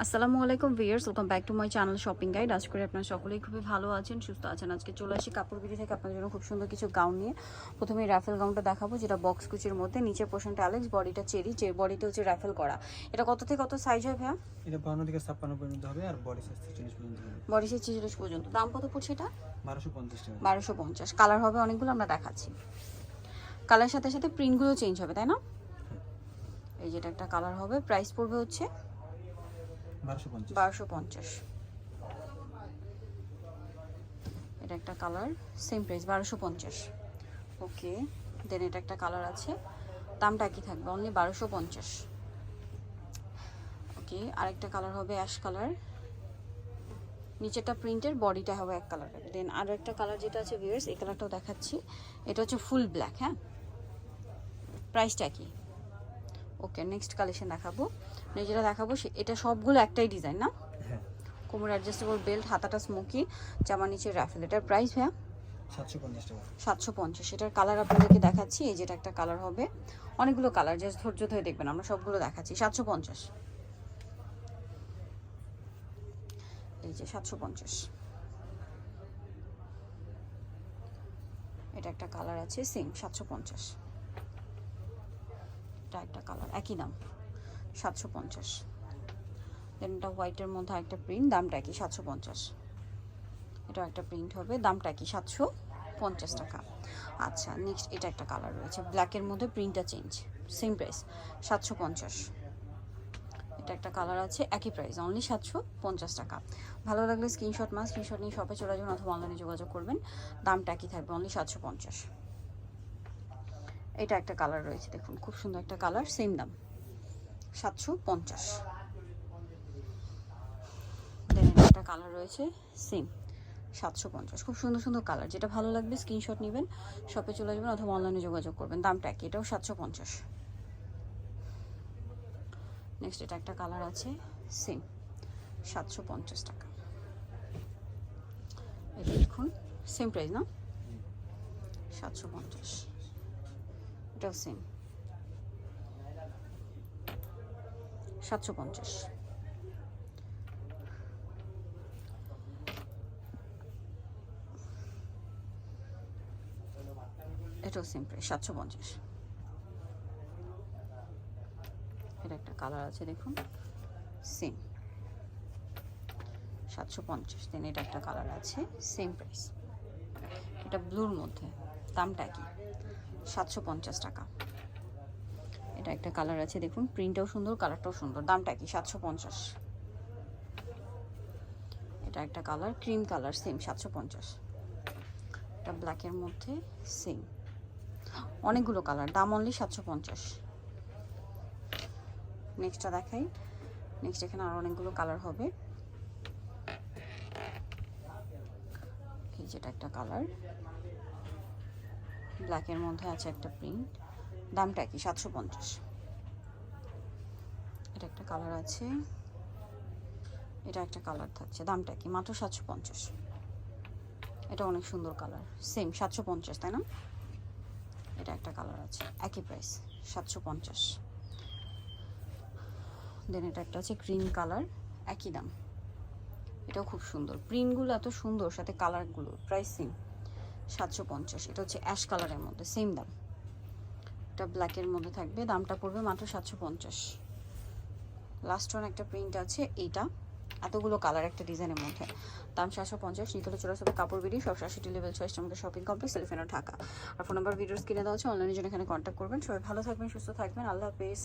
আসসালামু আলাইকুম viewers welcome back to my channel shopping guide. আজ করে আপনারা সকলেই খুবই ভালো আছেন সুস্থ আছেন। আজকে চলে আসি কাপড় বিড়ি থেকে আপনাদের জন্য খুব সুন্দর কিছু গাউন নিয়ে। প্রথমে রাফেল গাউনটা দেখাবো যেটা বক্স কুচির মধ্যে নিচের পোর্শনটা অ্যালেক্স বডিটা চেরি যে বডিটা হচ্ছে রাফেল করা। এটা কত থেকে কত সাইজ হয় ভাইয়া? এটা বাউন্ন থেকে ছাপ্পান্ন পর্যন্ত হবে আর বডি সাইজ চল্লিশ পর্যন্ত হবে। বডি সাইজ ছেচল্লিশ পর্যন্ত। দাম কত পড়ছে এটা? বারোশো পঞ্চাশ টাকা। বারোশো পঞ্চাশ। কালার হবে অনেকগুলো আমরা দেখাচ্ছি। কালার সাথে সাথে প্রিন্টগুলো চেঞ্জ হবে তাই না? এই যেটা একটা কালার হবে প্রাইস পড়বে হচ্ছে বারোশো পঞ্চাশ। এটা একটা কালার সেম প্রাইস বারোশো পঞ্চাশ। ওকে দেন এটা একটা কালার আছে। দামটা থাকবে অনলি বারোশো পঞ্চাশ। ওকে কালার হবে অ্যাশ কালার। নিচেরটা প্রিন্টের বডিটা হবে এক কালারের। দেন আরও একটা কালার যেটা আছে ভিউয়ার্স এই কালারটাও দেখাচ্ছি। এটা হচ্ছে ফুল ব্ল্যাক হ্যাঁ? প্রাইসটা কি ওকে নেক্সট কালেকশন দেখাবো। যেটা দেখাবো এটা সবগুলো একটাই ডিজাইন না? হ্যাঁ। কোমর অ্যাডজাস্টেবল বেল্ট হাতাটা স্মোকি জামা নিচে রাফেল এটার প্রাইস ভাইয়া? সাতশো পঞ্চাশ টাকা। সাতশো পঞ্চাশ। এটার কালার আপনাদেরকে দেখাচ্ছি এই যেটা একটা কালার হবে। অনেকগুলো কালার জাস্ট ধৈর্য ধরে দেখবেন আমরা সবগুলো দেখাচ্ছি। সাতশো পঞ্চাশ। এই যে সাতশো পঞ্চাশ। এটা একটা কালার আছে সেম সাতশো পঞ্চাশ। এটা একটা কালার একই দাম। সাতশো পঞ্চাশ। দেন এটা হোয়াইটের মধ্যে একটা প্রিন্ট দামটা কি সাতশো পঞ্চাশ। এটা একটা প্রিন্ট হবে, দামটা কি সাতশো পঞ্চাশ টাকা। আচ্ছা নেক্সট এটা একটা কালার রয়েছে ব্ল্যাকের মধ্যে প্রিন্টটা চেঞ্জ সেম প্রাইস সাতশো পঞ্চাশ। এটা একটা কালার আছে, একই প্রাইস অনলি সাতশো পঞ্চাশ টাকা। ভালো লাগলে স্ক্রিনশট মাস স্ক্রিনশট নিয়ে শপে চলে যাবেন অথবা অনলাইনে যোগাযোগ করবেন, দামটা একই থাকবে অনলি সাতশো পঞ্চাশ। এটা একটা কালার রয়েছে, দেখুন, খুব সুন্দর একটা কালার সেম দাম। সাতশো পঞ্চাশ। একটা কালার রয়েছে সেম সাতশো পঞ্চাশ। খুব সুন্দর সুন্দর কালার যেটা ভালো লাগবে স্ক্রিনশট নেবেন শপে চলে যাবেন অথবা অনলাইনে যোগাযোগ করবেন। দামটা একই, এটাও সাতশো পঞ্চাশ। নেক্সট এটা একটা কালার আছে সেম সাতশো পঞ্চাশ টাকা। এটা দেখুন সেম প্রাইস না? সাতশো পঞ্চাশ। এটাও সেম সাতশো পঞ্চাশ। এটাও সেম প্রাইস সাতশো পঞ্চাশ। এটা একটা কালার আছে, দেখুন। সেম সাতশো পঞ্চাশ দেন এটা একটা কালার আছে সেম প্রাইস এটা ব্লুর মধ্যে, দামটা কি সাতশো পঞ্চাশ টাকা। এটা একটা কালার আছে, দেখুন প্রিন্টটাও সুন্দর কালারটাও সুন্দর, দামটা কি, সাতশো পঞ্চাশ। এটা একটা কালার ক্রিম কালার সেম সাতশো পঞ্চাশ। এটা ব্ল্যাকের মধ্যে সেম অনেকগুলো কালার দাম অনলি সাতশো পঞ্চাশ। নেক্সটটা দেখাই। নেক্সট এখানে আরও অনেকগুলো কালার হবে। এই যেটা একটা কালার ব্ল্যাকের মধ্যে আছে একটা প্রিন্ট দামটা কি সাতশো পঞ্চাশ। এটা একটা কালার আছে। এটা একটা কালার থাকছে, দামটা কি মাত্র সাতশো পঞ্চাশ। এটা অনেক সুন্দর কালার সেম সাতশো পঞ্চাশ, তাই না? এটা একটা কালার আছে, একই প্রাইস সাতশো পঞ্চাশ। দেন এটা একটা আছে গ্রিন কালার একই দাম। এটাও খুব সুন্দর প্রিন্টগুলো এত সুন্দর, সাথে কালারগুলো প্রাইস সেম সাতশো পঞ্চাশ। এটা হচ্ছে অ্যাশ কালারের মধ্যে সেম দাম। এটা ব্ল্যাকের মধ্যে থাকবে, দামটা পড়বে মাত্র সাতশো পঞ্চাশ। লাস্ট ওয়ান একটা প্রিন্ট আছে, এইটা। এতগুলো কালার একটা ডিজাইনের মধ্যে। দাম সাতশো পঞ্চাশ নিতলে চলে আসবে কাপড় বিড়ি, সব সাতষট্টি লেভেল ছয় আমাদের শপিং কমপ্লেক্স সেলিফেনো ঢাকা। আর ফোন নাম্বার ভিডিওস কিনে দেওয়া হচ্ছে অনলাইনের জন্য এখানে কন্ট্যাক্ট করবেন। সবাই ভালো থাকবেন, সুস্থ থাকবেন, আল্লাহ হাফেজ।